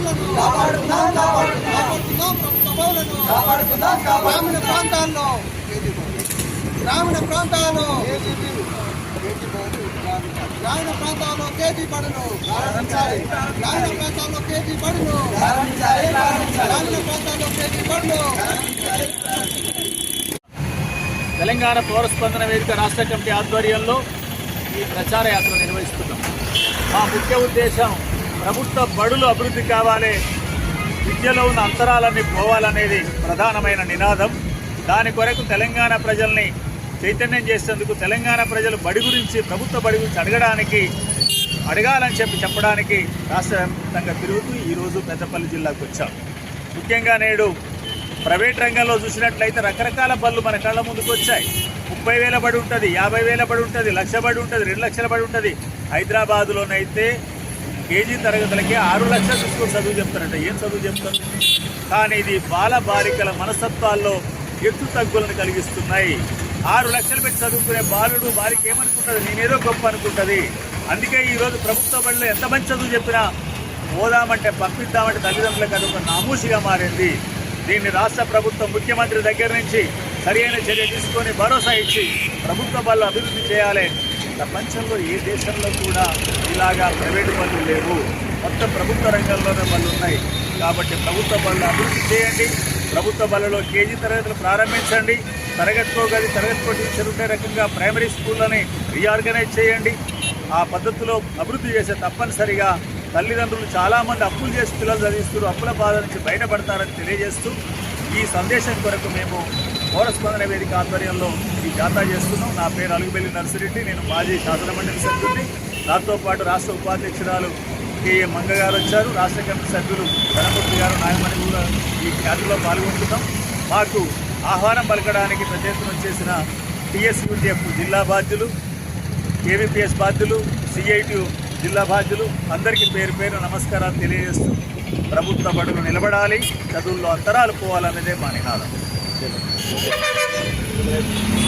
బడులను కాపాడుకుందాం ప్రభుత్వ గ్రామీణ ప్రాంతాల్లో గ్రామీణ ప్రాంతాల్లో గ్రామీణ ప్రాంతాల్లో కేజీ బడులు గ్రామీణ ప్రాంతాల్లో కేజీ బడులు గ్రామీణ ప్రాంతాల్లో కేజీ బడులు తెలంగాణ పౌర స్పందన వేదిక రాష్ట్ర కమిటీ ఆధ్వర్యంలో ఈ ప్రచార యాత్ర నిర్వహిస్తున్నాం. మా ముఖ్య ఉద్దేశం ప్రభుత్వ బడులు అభివృద్ధి కావాలి. విద్యలో ఉన్న అంతరాలన్నీ పోవాలనేది ప్రధానమైన నినాదం. దాని కొరకు తెలంగాణ ప్రజల్ని చైతన్యం చేసేందుకు తెలంగాణ ప్రజలు బడి గురించి ప్రభుత్వ బడి గురించి అడగడానికి అడగాలని చెప్పి చెప్పడానికి రాష్ట్ర వ్యాప్తంగా తిరుగుతూ ఈరోజు పెద్దపల్లి జిల్లాకు వచ్చాం. ముఖ్యంగా నేడు ప్రైవేట్ రంగంలో చూసినట్లయితే రకరకాల బళ్ళు మన కళ్ళ ముందుకు వచ్చాయి. ముప్పై వేల బడి ఉంటుంది యాభై వేల బడి ఉంటుంది లక్ష బడి ఉంటుంది రెండు లక్షల బడి ఉంటుంది. హైదరాబాదులోనైతే కేజీ తరగతులకి ఆరు లక్షలు తీసుకొని చదువు చెప్తారంట. ఏం చదువు చెప్తారు? కానీ ఇది బాల బాలికల మనస్తత్వాల్లో ఎత్తు తగ్గులను కలిగిస్తున్నాయి. ఆరు లక్షలు పెట్టి చదువుకునే బాలుడు బాలిక ఏమనుకుంటుంది? నేనేదో గొప్ప అనుకుంటుంది. అందుకే ఈరోజు ప్రభుత్వ బడిలో ఎంత మంచి చదువు చెప్పినా పోదామంటే పంపిద్దామంటే తల్లిదండ్రులకు అది ఒక నామూసిగా మారింది. దీన్ని రాష్ట్ర ప్రభుత్వం ముఖ్యమంత్రి దగ్గర నుంచి సరైన చర్య తీసుకొని భరోసా ఇచ్చి ప్రభుత్వ బళ్ళు అభివృద్ధి చేయాలి. ప్రపంచంలో ఏ దేశంలో కూడా ఇలాగా ప్రైవేటు పనులు లేవు. మొత్తం ప్రభుత్వ రంగంలోనే బళ్ళు ఉన్నాయి. కాబట్టి ప్రభుత్వ బళ్ళు అభివృద్ధి చేయండి. ప్రభుత్వ బళ్ళలో కేజీ తరగతులు ప్రారంభించండి. తరగతితో గది తరగతితో టీచర్ ఉండే రకంగా ప్రైమరీ స్కూళ్ళని రీఆర్గనైజ్ చేయండి. ఆ పద్ధతిలో అభివృద్ధి చేసే తప్పనిసరిగా తల్లిదండ్రులు చాలామంది అప్పులు చేసి పిల్లలు చదివిస్తారు అప్పుల బాధ నుంచి బయటపడతారని తెలియజేస్తూ ఈ సందేశం కొరకు మేము పౌరస్పందన వేదిక ఆధ్వర్యంలో ఈ జాతా చేస్తున్నాం. నా పేరు అలుగుబెల్లి నర్సిరెడ్డి. నేను మాజీ శాసనమండలి సభ్యుడిని. నాతో పాటు రాష్ట్ర ఉపాధ్యక్షురాలు కేఏ మంగ గారు వచ్చారు. రాష్ట్ర కమిటీ సభ్యులు గణపతి గారు నాయమణి కూడా ఈ ఖ్యాతిలో పాల్గొంటున్నాం. మాకు ఆహ్వానం పలకడానికి ప్రత్యేకం చేసిన టీఎస్యూటీఎఫ్ జిల్లా బాధ్యులు ఏబిపిఎస్ బాధ్యులు సిఐటి జిల్లా బాధ్యులు అందరికీ పేరు పేరు నమస్కారాలు తెలియజేస్తూ ప్రభుత్వ బడులు నిలబడాలి చదువుల్లో అంతరాలు పోవాలన్నదే మా నినాదం. Thank you.